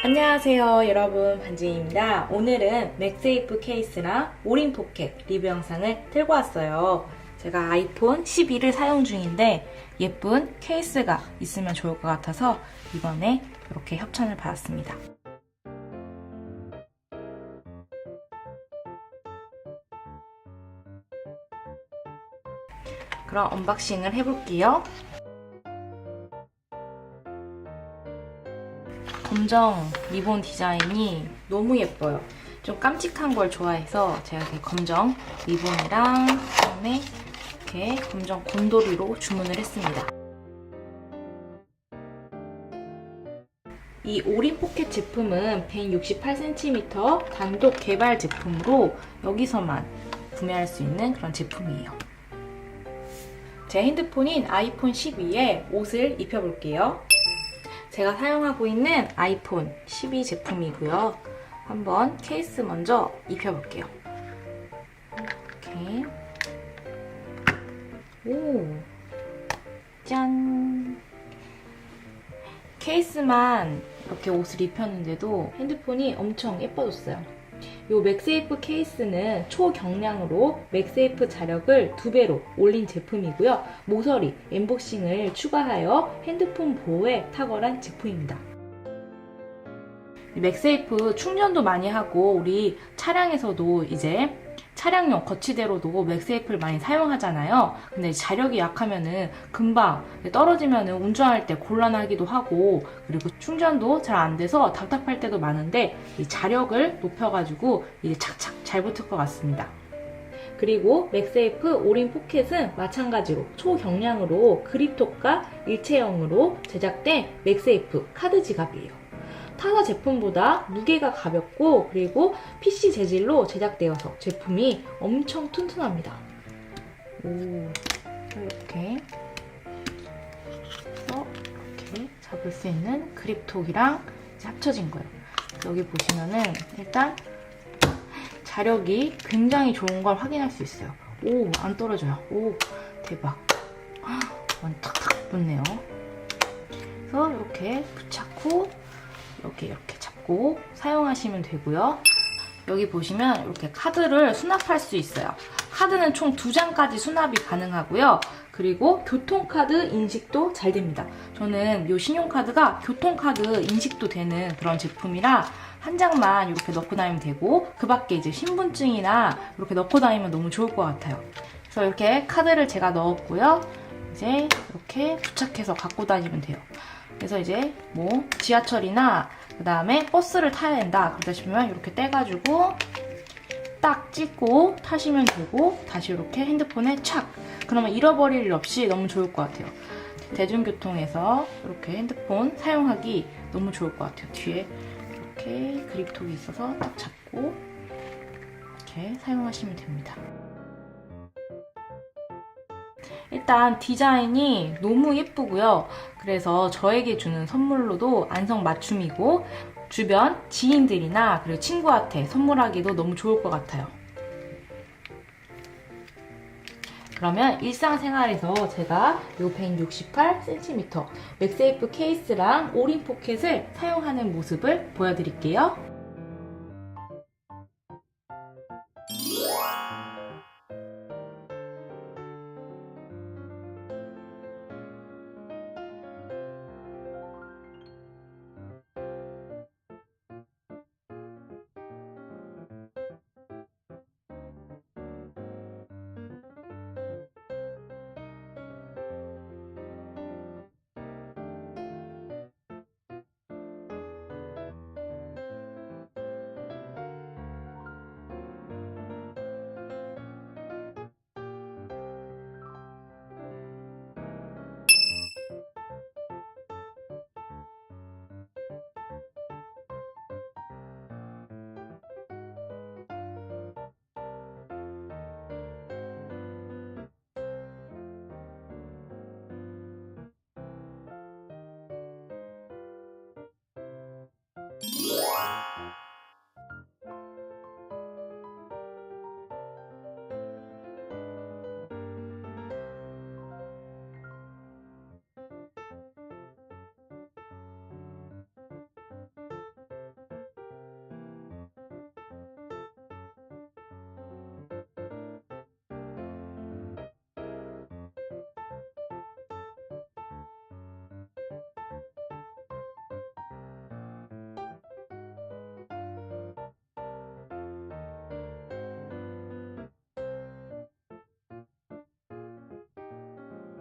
안녕하세요 여러분. 반지입니다. 오늘은 맥세이프 케이스랑 오린 포켓 리뷰 영상을 들고 왔어요. 제가 아이폰 12를 사용 중인데 예쁜 케이스가 있으면 좋을 것 같아서 이번에 이렇게 협찬을 받았습니다. 그럼 언박싱을 해볼게요 검정 리본 디자인이 너무 예뻐요. 좀 깜찍한 걸 좋아해서 제가 이렇게 검정 리본이랑 그다음에 이렇게 검정 곰돌이로 주문을 했습니다. 이 오린 포켓 제품은 168cm 단독 개발 제품으로 여기서만 구매할 수 있는 그런 제품이에요. 제 핸드폰인 아이폰 12에 옷을 입혀볼게요. 제가 사용하고 있는 아이폰 12 제품이고요. 한번 케이스 먼저 입혀볼게요. 이렇게. 오. 짠. 케이스만 이렇게 옷을 입혔는데도 핸드폰이 엄청 예뻐졌어요. 이 맥세이프 케이스는 초경량으로 맥세이프 자력을 두 배로 올린 제품이고요. 모서리, 엠보싱을 추가하여 핸드폰 보호에 탁월한 제품입니다. 이 맥세이프 충전도 많이 하고 우리 차량에서도 이제 차량용 거치대로도 맥세이프를 많이 사용하잖아요. 근데 자력이 약하면은 금방 떨어지면은 운전할 때 곤란하기도 하고 그리고 충전도 잘 안 돼서 답답할 때도 많은데 이 자력을 높여가지고 이게 착착 잘 붙을 것 같습니다. 그리고 맥세이프 오린 포켓은 마찬가지로 초경량으로 그립톡과 일체형으로 제작된 맥세이프 카드 지갑이에요. 타사 제품보다 무게가 가볍고 그리고 PC 재질로 제작되어서 제품이 엄청 튼튼합니다. 오, 이렇게 해서 이렇게 잡을 수 있는 그립톡이랑 합쳐진 거예요. 여기 보시면은 일단 자력이 굉장히 좋은 걸 확인할 수 있어요. 오, 안 떨어져요. 오, 대박. 완 탁탁 붙네요. 그래서 이렇게 붙잡고 이렇게 이렇게 잡고 사용하시면 되고요. 여기 보시면 이렇게 카드를 수납할 수 있어요. 카드는 총 두 장까지 수납이 가능하고요. 그리고 교통카드 인식도 잘 됩니다. 저는 이 신용카드가 교통카드 인식도 되는 그런 제품이라 한 장만 이렇게 넣고 다니면 되고 그 밖에 이제 신분증이나 이렇게 넣고 다니면 너무 좋을 것 같아요. 그래서 이렇게 카드를 제가 넣었고요. 이제 이렇게 부착해서 갖고 다니면 돼요. 그래서 이제 뭐 지하철이나 그 다음에 버스를 타야 된다. 그러다 싶으면 이렇게 떼가지고 딱 찍고 타시면 되고 다시 이렇게 핸드폰에 착. 그러면 잃어버릴 일 없이 너무 좋을 것 같아요. 대중교통에서 이렇게 핸드폰 사용하기 너무 좋을 것 같아요. 뒤에 이렇게 그립톡이 있어서 딱 잡고 이렇게 사용하시면 됩니다 일단 디자인이 너무 예쁘고요. 그래서 저에게 주는 선물로도 안성맞춤이고 주변 지인들이나 그리고 친구한테 선물하기도 너무 좋을 것 같아요. 그러면 일상생활에서 제가 이 168cm 맥세이프 케이스랑 오린 포켓을 사용하는 모습을 보여드릴게요.